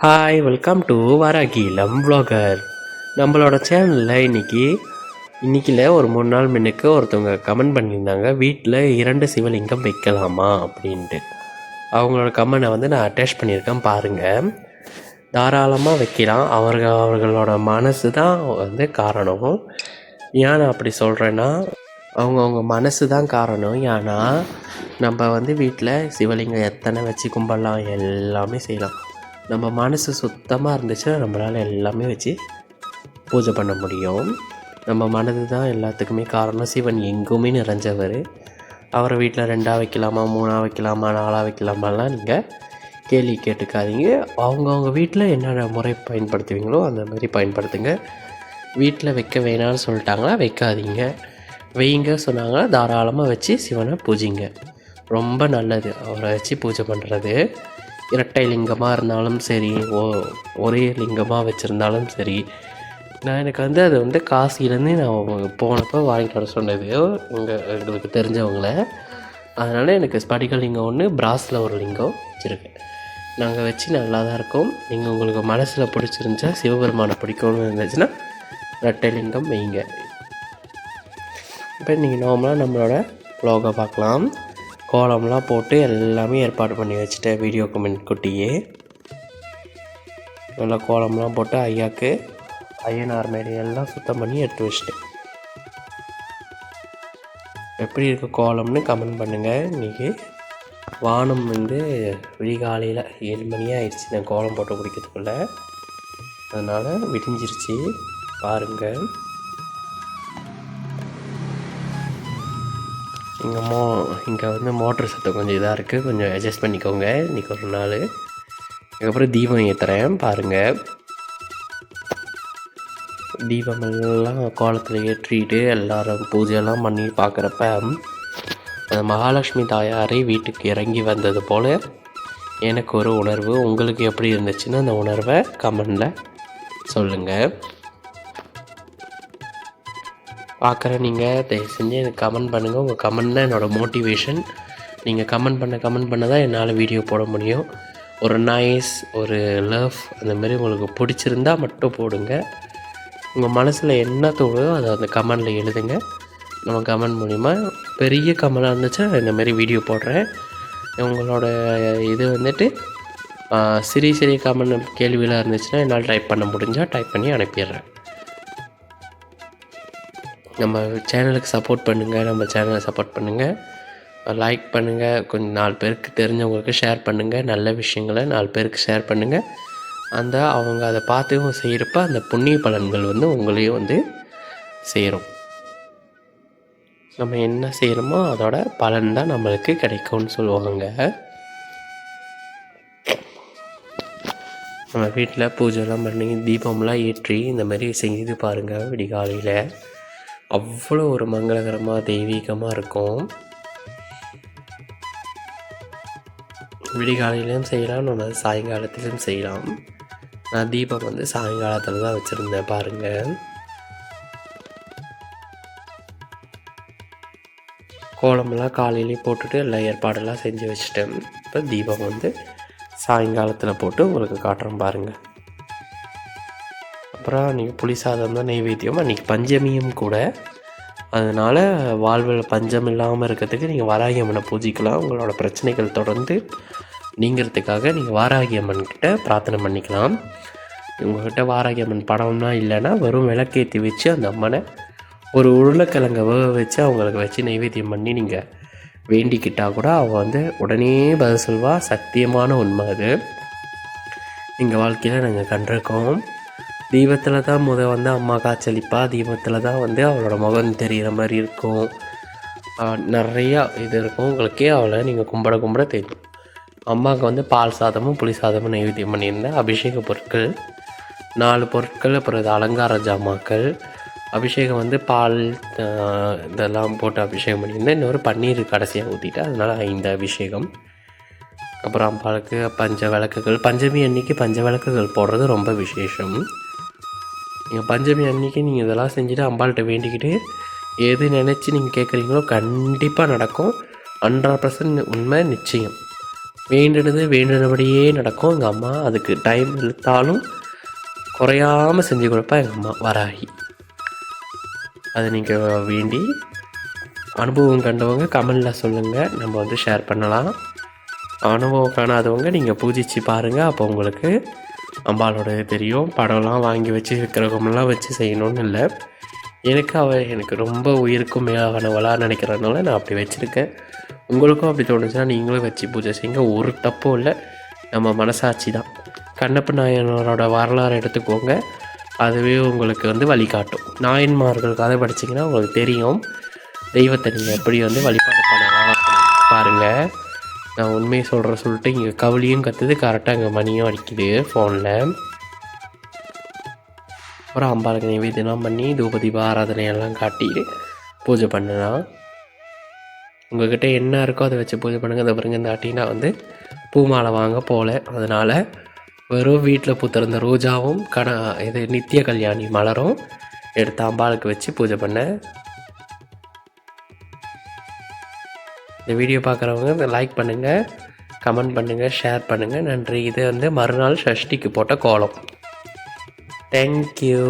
Hi welcome to வராகீலம் vlogger நம்மளோட சேனலில் இன்னைக்கு இன்றைக்கில் ஒரு மூணு நாள் முன்னுக்கு ஒருத்தவங்க கமெண்ட் பண்ணியிருந்தாங்க வீட்டில் இரண்டு சிவலிங்கம் வைக்கலாமா அப்படின்ட்டு. அவங்களோட கமெண்டை வந்து நான் அட்டாச் பண்ணியிருக்கேன் பாருங்கள் தாராளமாக வைக்கலாம். அவர்கள் அவர்களோட மனசு தான் வந்து காரணம். ஏன் நான் அப்படி சொல்கிறேன்னா அவங்கவுங்க மனசு தான் காரணம். ஏன்னா நம்ம வந்து வீட்டில் சிவலிங்கம் எத்தனை வச்சு கும்பிடலாம் எல்லாமே செய்யலாம். நம்ம மனசு சுத்தமாக இருந்துச்சுன்னா நம்மளால் எல்லாமே வச்சு பூஜை பண்ண முடியும். நம்ம மனது தான் எல்லாத்துக்குமே காரணம். சிவன் எங்குமே நிறைஞ்சவர். அவரை வீட்டில் ரெண்டாக வைக்கலாமா மூணாக வைக்கலாமா நாலாக வைக்கலாமாலாம் நீங்கள் கேள்வி கேட்டுக்காதீங்க. அவங்கவுங்க வீட்டில் என்னென்ன முறை பயன்படுத்துவீங்களோ அந்த மாதிரி பயன்படுத்துங்க. வீட்டில் வைக்க வேணாம்னு சொல்லிட்டாங்களா வைக்காதீங்க. வைங்க சொன்னாங்கன்னா தாராளமாக வச்சு சிவனை பூஜிங்க. ரொம்ப நல்லது. அவரை வச்சு பூஜை பண்ணுறது இரட்டை லிங்கமாக இருந்தாலும் சரி ஓ ஒரே லிங்கமாக வச்சுருந்தாலும் சரி நான் எனக்கு வந்து அது வந்து காசிலேருந்து நான் போனப்போ வாங்கிட்டு வர சொன்னது. உங்கள் எங்களுக்கு தெரிஞ்சவங்கள. அதனால் எனக்கு ஸ்படிக லிங்கம் ஒன்று பிராஸில் ஒரு லிங்கம் வச்சுருக்கேன். நாங்கள் வச்சு நல்லா தான் இருக்கோம். நீங்கள் உங்களுக்கு மனசில் பிடிச்சிருந்துச்சா சிவபெருமானை பிடிக்கும்னு இருந்துச்சுன்னா ரெட்டை லிங்கம் வைங்க. இப்போ நீங்கள் நார்மலாக நம்மளோட வ்ளாகை பார்க்கலாம். கோலம்லாம் போட்டு எல்லாமே ஏற்பாடு பண்ணி வச்சுட்டேன் வீடியோ கமெண்ட் குட்டியே. நல்லா கோலம்லாம் போட்டு ஐயாவுக்கு ஐயனார் மேடை எல்லாம் சுத்தம் பண்ணி எடுத்து வச்சுட்டேன். எப்படி இருக்கு கோலம்னு கமெண்ட் பண்ணுங்கள் இன்றைக்கி வானம் வந்து விடிகாலையில் ஏழு மணியாக ஆயிடுச்சு. நான் கோலம் போட்டு குடிக்கிறதுக்குள்ளே அதனால் விடிஞ்சிருச்சு. பாருங்கள் இங்கே மோ இங்கே வந்து மோட்ரு சத்தம் கொஞ்சம் இதாக இருக்குது கொஞ்சம் அட்ஜஸ்ட் பண்ணிக்கோங்க. இன்றைக்கி ஒரு நாள். அதுக்கப்புறம் தீபம் ஏற்றுறேன் பாருங்கள் தீபமெல்லாம் கோலத்தில் ஏற்றிட்டு எல்லாரும் பூஜையெல்லாம் பண்ணி பார்க்குறப்ப அந்த மகாலட்சுமி தாயாரே வீட்டுக்கு இறங்கி வந்தது போல் எனக்கு ஒரு உணர்வு. உங்களுக்கு எப்படி இருந்துச்சுன்னு அந்த உணர்வை கமெண்டில் சொல்லுங்கள் பார்க்குற நீங்கள் தயவு செஞ்சு எனக்கு கமெண்ட் பண்ணுங்கள் உங்கள் கமெண்ட் தான் என்னோடய மோட்டிவேஷன் நீங்கள் கமெண்ட் பண்ண கமெண்ட் பண்ண தான் என்னால் வீடியோ போட முடியும். ஒரு நைஸ் ஒரு லவ் அந்த மாதிரி உங்களுக்கு பிடிச்சிருந்தா மட்டும் போடுங்க. உங்கள் மனசில் என்ன தோணுதோ அதை அந்த கமெண்டில் எழுதுங்க. நம்ம கமெண்ட் மூலிமா பெரிய கமெண்டாக இருந்துச்சா இந்த மாதிரி வீடியோ போடுறேன். உங்களோட இது வந்துட்டு சிறிய சிறிய கமெண்ட் கேள்வியெலாம் இருந்துச்சுன்னா என்னால் டைப் பண்ண முடிஞ்சால் டைப் பண்ணி அனுப்பிடுறேன். நம்ம சேனலுக்கு சப்போர்ட் பண்ணுங்கள் நம்ம சேனலை சப்போர்ட் பண்ணுங்கள் லைக் பண்ணுங்கள் கொஞ்சம் நாலு பேருக்கு தெரிஞ்சவங்களுக்கு ஷேர் பண்ணுங்கள் நல்ல விஷயங்களை நாலு பேருக்கு ஷேர் பண்ணுங்கள் அந்த அவங்க அதை பார்த்தும் செய்கிறப்ப அந்த புண்ணிய பலன்கள் வந்து உங்களையும் வந்து சேரும். நம்ம என்ன செய்கிறோமோ அதோட பலன் தான் நம்மளுக்கு கிடைக்கும்னு சொல்லுவாங்க. நம்ம வீட்டில் பூஜைலாம் பண்ணி தீபம்லாம் ஏற்றி இந்த மாதிரி செய்து பாருங்கள் விடிகாலையில். அவ்வளோ ஒரு மங்களகரமாக தெய்வீகமாக இருக்கும். விடிகாலையிலையும் செய்யலாம் நம்ம சாயங்காலத்திலும் செய்யலாம். நான் தீபம் வந்து சாயங்காலத்தில் தான் வச்சுருந்தேன் பாருங்கள் கோலமெல்லாம் காலையிலேயே போட்டுட்டு எல்லா ஏற்பாடெல்லாம் செஞ்சு வச்சுட்டேன். இப்போ தீபம் வந்து சாயங்காலத்தில் போட்டு உங்களுக்கு காட்டுறேன் பாருங்கள் அப்புறம் நீங்கள் புளி சாதம் தான் நெய்வேத்தியம் அன்றைக்கி பஞ்சமியும் கூட. அதனால் வாழ்வில் பஞ்சம் இல்லாமல் இருக்கிறதுக்கு நீங்கள் வாராகி அம்மனை பூஜிக்கலாம். உங்களோட பிரச்சனைகள் தொடர்ந்து நீங்கிறதுக்காக நீங்கள் வாராகி அம்மன் கிட்ட பிரார்த்தனை பண்ணிக்கலாம். உங்கள்கிட்ட வாராகி அம்மன் படம்லாம் இல்லைன்னா வெறும் விளக்கேற்றி வச்சு அந்த அம்மனை ஒரு உருளைக்கிழங்க வேக வச்சு அவங்களுக்கு வச்சு நைவேத்தியம் பண்ணி நீங்கள் வேண்டிக்கிட்டால் கூட அவள் வந்து உடனே பதில் சொல்வா. சத்தியமான உண்மை அது. எங்கள் வாழ்க்கையில் நாங்கள் கண்டிருக்கோம். தீபத்தில் தான் முத வந்து அம்மா காய்ச்சலிப்பா. தீபத்தில் தான் வந்து அவளோட முகம் தெரிகிற மாதிரி இருக்கும். நிறையா இது இருக்கும். உங்களுக்கே அவளை நீங்கள் கும்பிட கும்பிட தெரியும். அம்மாவுக்கு வந்து பால் சாதமும் புளி சாதமும் நைவேத்தியம் பண்ணியிருந்தேன். அபிஷேக பொருட்கள் நாலு பொருட்கள் அப்புறம் இது அலங்கார ஜாமாக்கள் அபிஷேகம் வந்து பால் இதெல்லாம் போட்டு அபிஷேகம் பண்ணியிருந்தேன். இன்னொரு பன்னீர் கடைசியாக ஊற்றிட்டேன் அதனால் ஐந்து அபிஷேகம். அப்புறம் அம்பாளுக்கு பஞ்ச விளக்குகள் பஞ்சமி அன்னைக்கு பஞ்ச விளக்குகள் போடுறது ரொம்ப விசேஷம். நீங்கள் பஞ்சமி அன்னைக்கு நீங்கள் இதெல்லாம் செஞ்சுட்டு அம்பாள்கிட்ட வேண்டிக்கிட்டு எது நினச்சி நீங்கள் கேட்குறீங்களோ கண்டிப்பாக நடக்கும். ஹண்ட்ரட் பர்சன்ட் உண்மை நிச்சயம். வேண்டினது வேண்டினபடியே நடக்கும். எங்கள் அம்மா அதுக்கு டைம் இழுத்தாலும் குறையாமல் செஞ்சு கொடுப்பா எங்கள் அம்மா வராகி. அதை நீங்கள் வேண்டி அனுபவம் கண்டவங்க கமெண்டில் சொல்லுங்கள் நம்ம வந்து ஷேர் பண்ணலாம். அனுபவம் காணாதவங்க நீங்கள் பூஜித்து பாருங்கள் அப்போ உங்களுக்கு அம்பாளோட தெரியும். படம்லாம் வாங்கி வச்சு விக்கிரகமெல்லாம் வச்சு செய்யணும்னு இல்லை. எனக்கு அவள் எனக்கு ரொம்ப உயிருக்கும் மேலானவளாக நினைக்கிறதுனால நான் அப்படி வச்சுருக்கேன். உங்களுக்கும் அப்படி தோணுச்சுன்னா நீங்களும் வச்சு பூஜை செய்யுங்க. ஒரு தப்பும் இல்லை. நம்ம மனசாட்சி தான். கண்ணப்ப நாயனரோட வரலாறு எடுத்துக்கோங்க. அதுவே உங்களுக்கு வந்து வழிகாட்டும். நாயன்மார்கள் கதை படிச்சிங்கன்னா உங்களுக்கு தெரியும். தெய்வத்தை நீங்கள் எப்படி வந்து வழிபாடு பண்ணலாம் பாருங்கள் நான் உண்மையை சொல்கிற சொல்லிட்டு இங்கே கவலியும் கத்துது கரெக்டாக இங்கே மணியும் அடிக்குது ஃபோனில் அப்புறம் அம்பாளுக்கு நைவேத்தியம்லாம் பண்ணி தூபதீப ஆராதனையெல்லாம் காட்டி பூஜை பண்ணலாம் உங்கள்கிட்ட என்ன இருக்கோ அதை வச்சு பூஜை பண்ணுங்கள் அதை பிறகு இந்த ஆட்டி நான் வந்து பூமாலை வாங்க போகல அதனால் வெறும் வீட்டில் பூத்திருந்த ரோஜாவும் கண இது நித்திய கல்யாணி மலரும் எடுத்து அம்பாளுக்கு வச்சு பூஜை பண்ணேன் இந்த வீடியோ பார்க்குறவங்க லைக் பண்ணுங்கள் கமெண்ட் பண்ணுங்கள் ஷேர் பண்ணுங்கள் நன்றி. இது வந்து மறுநாள் ஷஷ்டிக்கு போட்ட கோலம். தேங்க்யூ